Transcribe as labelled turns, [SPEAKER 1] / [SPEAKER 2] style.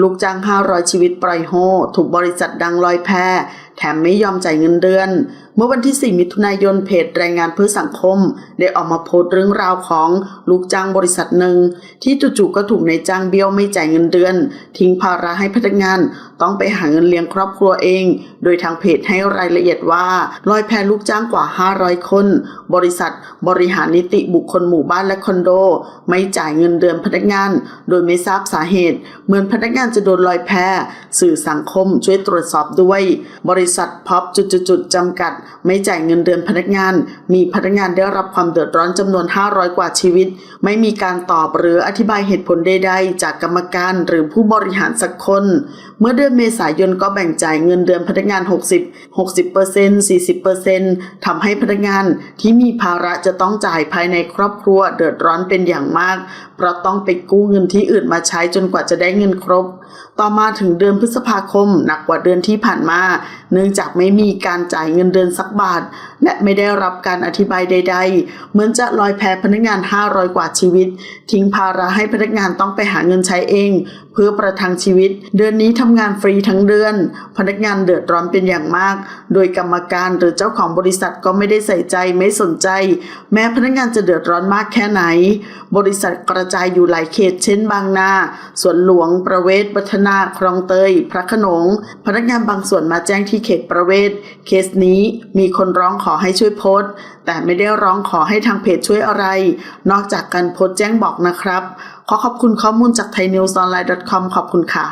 [SPEAKER 1] ลูกจ้าง 500 ชีวิตปล่อยโฮถูกบริษัทดังลอยแพแถมไม่ยอมจ่ายเงินเดือน เมื่อวันที่ 4 มิถุนายนเพจแรงงานเพื่อสังคม ได้ออกมาโพสต์เรื่องราวของลูกจ้างบริษัทหนึ่ง ที่จู่ๆก็ถูกนายจ้างเบี้ยวไม่จ่ายเงินเดือน ทิ้งภาระให้พนักงาน ต้องไปหาเงินเลี้ยงครอบครัวเอง โดยทางเพจให้รายละเอียดว่าลอยแพลูกจ้างกว่า 500 คน บริษัทบริหารนิติบุคคลหมู่บ้านและคอนโด ไม่จ่ายเงินเดือนพนักงาน โดยไม่ทราบสาเหตุ เหมือนพนักงานจะโดนลอยแพสื่อสังคมช่วยตรวจสอบด้วย บริษัทพอบจุดๆๆจำกัด ไม่จ่ายเงินเดือนพนักงาน มีพนักงานได้รับความเดือดร้อนจำนวน 500 กว่าชีวิต ไม่มีการตอบหรืออธิบายเหตุผลใดๆ จากกรรมการหรือผู้บริหารสักคน เมื่อเดือนเมษายนก็แบ่งจ่ายเงินเดือนพนักงาน 60 60% 40%ทำให้พนักงานที่มีภาระจะต้องจ่ายภายในครอบครัวเดือดร้อนเป็นอย่างมาก เพราะต้องไปกู้เงินที่อื่นมาใช้จนกว่าจะได้เงินครบต่อมาถึงเดือนพฤษภาคมหนักกว่าเดือนที่ผ่านมา เนื่องจากไม่มีการจ่ายเงินเดือนสักบาท และไม่ได้รับการอธิบายใด ๆ เหมือนจะลอยแพพนักงาน 500 กว่าชีวิต ทิ้งภาระให้พนักงานต้องไปหาเงินใช้เอง พื่อประทังชีวิต เดือนนี้ทำงานฟรีทั้งเดือน พนักงานเดือดร้อนเป็นอย่างมาก โดยกรรมการหรือเจ้าของบริษัทก็ไม่ได้ใส่ใจไม่สนใจ แม้พนักงานจะเดือดร้อนมากแค่ไหน บริษัทกระจายอยู่หลายเขต เช่นบางนาสวนหลวง ประเวศวัฒนาคลองเตย พระขนง พนักงานบางส่วนมาแจ้งที่เขตประเวศเคสนี้มีคนร้องขอให้ช่วยโพสต์ แต่ไม่ได้ร้องขอให้ทางเพจช่วยอะไร นอกจากการโพสต์แจ้งบอกนะครับ ขอขอบคุณข้อมูลจาก thaiNewsOnline.com ขอบคุณค่ะ